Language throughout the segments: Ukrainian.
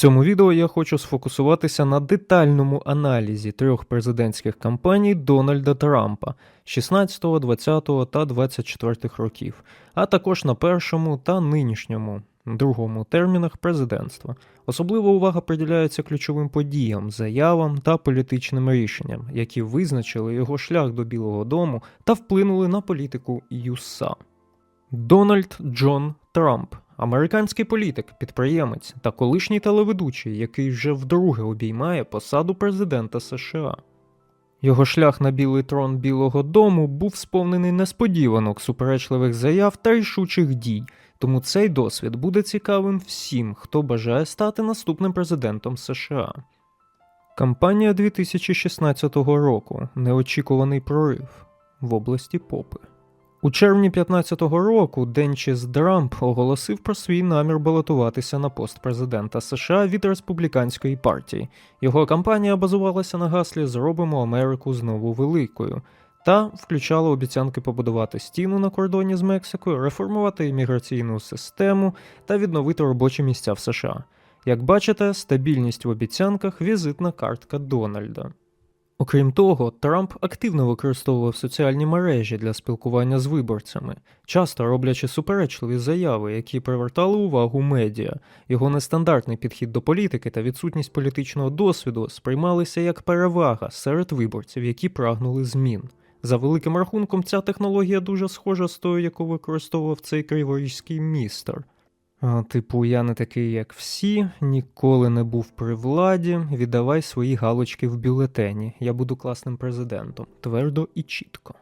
цьому відео я хочу сфокусуватися на детальному аналізі трьох президентських кампаній Дональда Трампа 16, 20 та 24 років, а також на першому та нинішньому другому термінах президентства. Особлива увага приділяється ключовим подіям, заявам та політичним рішенням, які визначили його шлях до Білого Дому та вплинули на політику ЮСА. Дональд Джон Трамп, американський політик, підприємець та колишній телеведучий, який вже вдруге обіймає посаду президента США. Його шлях на білий трон Білого Дому був сповнений несподіванок, суперечливих заяв та рішучих дій, тому цей досвід буде цікавим всім, хто бажає стати наступним президентом США. Кампанія 2016 року неочікуваний прорив в області Попи. У червні 2015 року Денчіс Драмп оголосив про свій намір балотуватися на пост президента США від республіканської партії. Його кампанія базувалася на гаслі Зробимо Америку знову великою та включала обіцянки побудувати стіну на кордоні з Мексикою, реформувати імміграційну систему та відновити робочі місця в США. Як бачите, стабільність в обіцянках візитна картка Дональда. Окрім того, Трамп активно використовував соціальні мережі для спілкування з виборцями, часто роблячи суперечливі заяви, які привертали увагу медіа. Його нестандартний підхід до політики та відсутність політичного досвіду сприймалися як перевага серед виборців, які прагнули змін. За великим рахунком, ця технологія дуже схожа з тою, яку використовував цей криворізький містер. Типу, я не такий, як всі, ніколи не був при владі. Віддавай свої галочки в бюлетені. Я буду класним президентом. Твердо і чітко.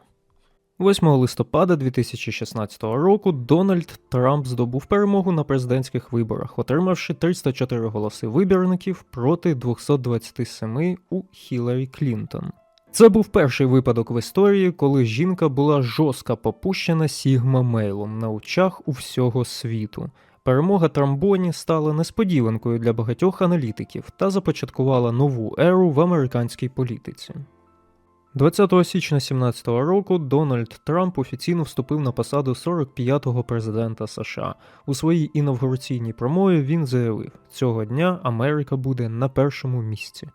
8 листопада 2016 року Дональд Трамп здобув перемогу на президентських виборах, отримавши 304 голоси вибірників проти 227 у Хіларі Клінтон. Це був перший випадок в історії, коли жінка була жорстко попущена Сігма Мейлом на очах у всього світу. Перемога Трамбоні стала несподіванкою для багатьох аналітиків та започаткувала нову еру в американській політиці. 20 січня 2017 року Дональд Трамп офіційно вступив на посаду 45-го президента США. У своїй інавгураційній промові він заявив: цього дня Америка буде на першому місці,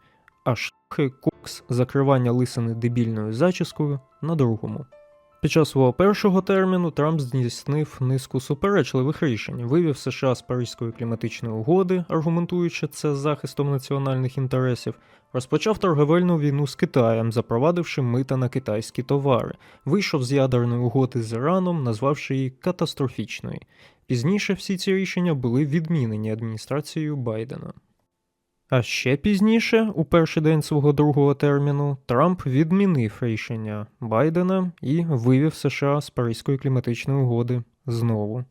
а шахи кокс закривання лисини дебільною зачіскою на другому. Під час свого першого терміну Трамп здійснив низку суперечливих рішень, вивів США з Паризької кліматичної угоди, аргументуючи це захистом національних інтересів, розпочав торговельну війну з Китаєм, запровадивши мита на китайські товари, вийшов з ядерної угоди з Іраном, назвавши її катастрофічною. Пізніше всі ці рішення були відмінені адміністрацією Байдена. А ще пізніше, у перший день свого другого терміну, Трамп відмінив рішення Байдена і вивів США з Паризької кліматичної угоди знову.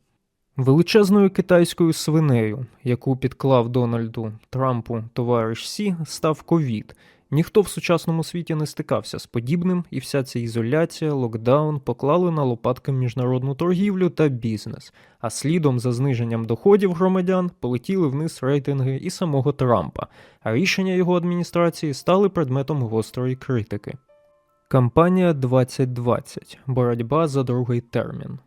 Величезною китайською свинею, яку підклав Дональду Трампу товариш Сі, став ковід. Ніхто в сучасному світі не стикався з подібним, і вся ця ізоляція, локдаун поклали на лопатки міжнародну торгівлю та бізнес, а слідом за зниженням доходів громадян полетіли вниз рейтинги і самого Трампа, а рішення його адміністрації стали предметом гострої критики. Кампанія 2020. Боротьба за другий термін.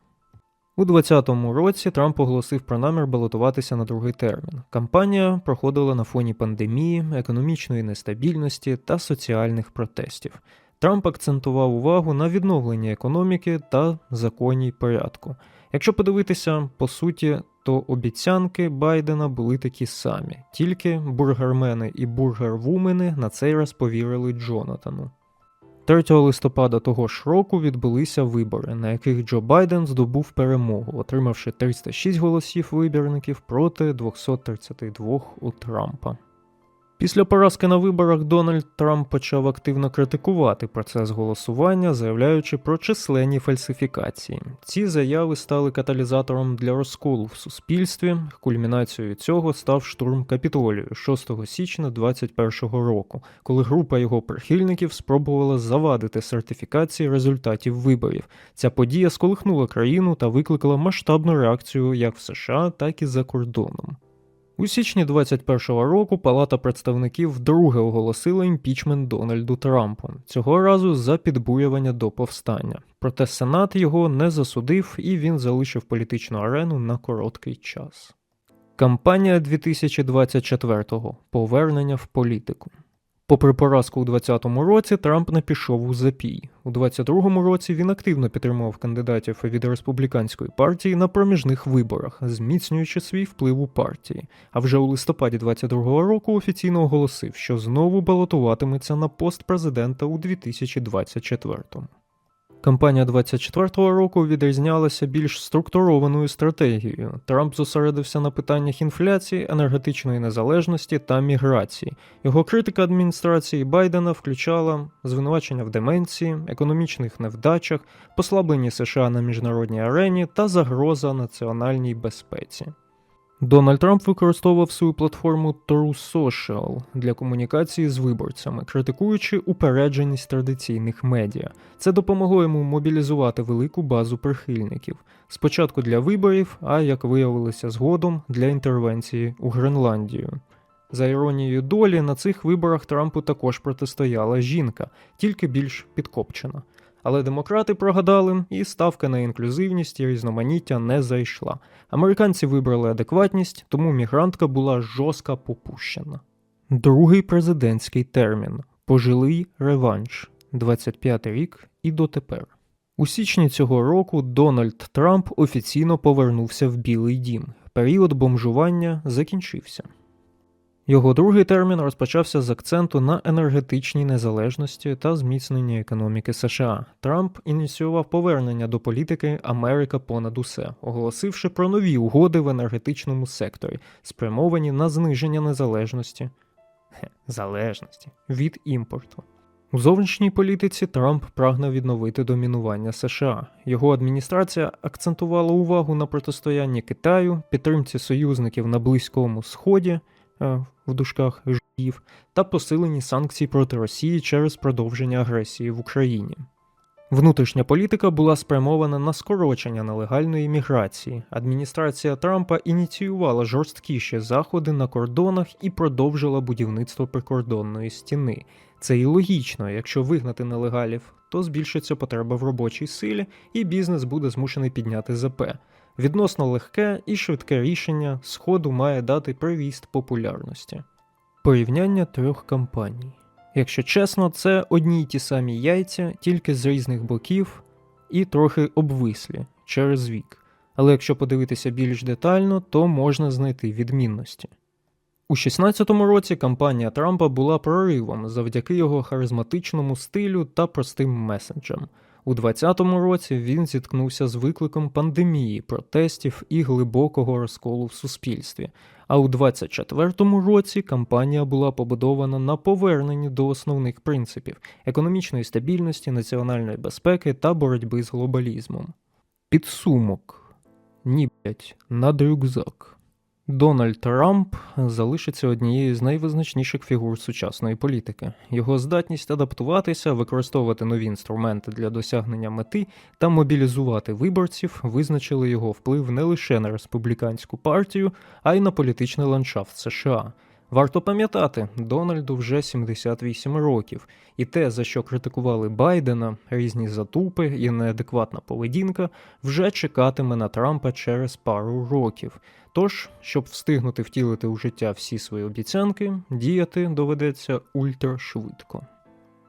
У 2020 році Трамп оголосив про намір балотуватися на другий термін. Кампанія проходила на фоні пандемії, економічної нестабільності та соціальних протестів. Трамп акцентував увагу на відновленні економіки та законній порядку. Якщо подивитися по суті, то обіцянки Байдена були такі самі, тільки бургермени і бургервумени на цей раз повірили Джонатану. 3 листопада того ж року відбулися вибори, на яких Джо Байден здобув перемогу, отримавши 306 голосів вибірників проти 232 у Трампа. Після поразки на виборах Дональд Трамп почав активно критикувати процес голосування, заявляючи про численні фальсифікації. Ці заяви стали каталізатором для розколу в суспільстві. Кульмінацією цього став штурм капітолію 6 січня 2021 року, коли група його прихильників спробувала завадити сертифікації результатів виборів. Ця подія сколихнула країну та викликала масштабну реакцію як в США, так і за кордоном. У січні 21-го року Палата представників вдруге оголосила імпічмент Дональду Трампу, цього разу за підбурювання до повстання. Проте Сенат його не засудив і він залишив політичну арену на короткий час. Кампанія 2024-го. Повернення в політику. Попри поразку у 2020 році, Трамп не пішов у запій. У 2022 році він активно підтримував кандидатів від республіканської партії на проміжних виборах, зміцнюючи свій вплив у партії. А вже у листопаді 2022 року офіційно оголосив, що знову балотуватиметься на пост президента у 2024. Кампанія 24-го року відрізнялася більш структурованою стратегією. Трамп зосередився на питаннях інфляції, енергетичної незалежності та міграції. Його критика адміністрації Байдена включала звинувачення в деменції, економічних невдачах, послаблення США на міжнародній арені та загроза національній безпеці. Дональд Трамп використовував свою платформу True Social для комунікації з виборцями, критикуючи упередженість традиційних медіа. Це допомогло йому мобілізувати велику базу прихильників. Спочатку для виборів, а як виявилося згодом для інтервенції у Гренландію. За іронією долі, на цих виборах Трампу також протистояла жінка, тільки більш підкопчена. Але демократи прогадали, і ставка на інклюзивність і різноманіття не зайшла. Американці вибрали адекватність, тому мігрантка була жорстко попущена. Другий президентський термін пожилий реванш 25 рік і дотепер. У січні цього року Дональд Трамп офіційно повернувся в Білий Дім. Період бомжування закінчився. Його другий термін розпочався з акценту на енергетичній незалежності та зміцненні економіки США. Трамп ініціював повернення до політики Америка понад усе, оголосивши про нові угоди в енергетичному секторі, спрямовані на зниження незалежності Хе, залежності від імпорту. У зовнішній політиці Трамп прагне відновити домінування США. Його адміністрація акцентувала увагу на протистоянні Китаю, підтримці союзників на Близькому Сході в дужках жидів та посилені санкцій проти Росії через продовження агресії в Україні. Внутрішня політика була спрямована на скорочення нелегальної міграції. Адміністрація Трампа ініціювала жорсткіші заходи на кордонах і продовжила будівництво прикордонної стіни. Це і логічно, якщо вигнати нелегалів, то збільшиться потреба в робочій силі, і бізнес буде змушений підняти ЗП. Відносно легке і швидке рішення Сходу має дати привіст популярності. Порівняння трьох кампаній. Якщо чесно, це одні й ті самі яйця, тільки з різних боків і трохи обвислі через вік. Але якщо подивитися більш детально, то можна знайти відмінності. У 16-му році кампанія Трампа була проривом завдяки його харизматичному стилю та простим месенджам. У 20-му році він зіткнувся з викликом пандемії, протестів і глибокого розколу в суспільстві. А у 24-му році кампанія була побудована на поверненні до основних принципів економічної стабільності, національної безпеки та боротьби з глобалізмом. Підсумок. Ні, блять, над рюкзак. Дональд Трамп залишиться однією з найвизначніших фігур сучасної політики. Його здатність адаптуватися, використовувати нові інструменти для досягнення мети та мобілізувати виборців визначили його вплив не лише на республіканську партію, а й на політичний ландшафт США. Варто пам'ятати, Дональду вже 78 років, і те, за що критикували Байдена, різні затупи і неадекватна поведінка, вже чекатиме на Трампа через пару років. Тож, щоб встигнути втілити у життя всі свої обіцянки, діяти доведеться ультрашвидко.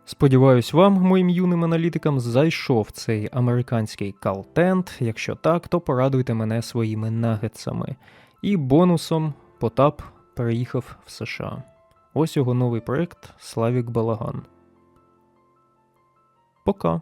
Сподіваюсь, вам, моїм юним аналітикам, зайшов цей американський калтент. Якщо так, то порадуйте мене своїми нагетсами. І бонусом Потап переїхав в США. Ось його новий проект Славік Балаган. Пока.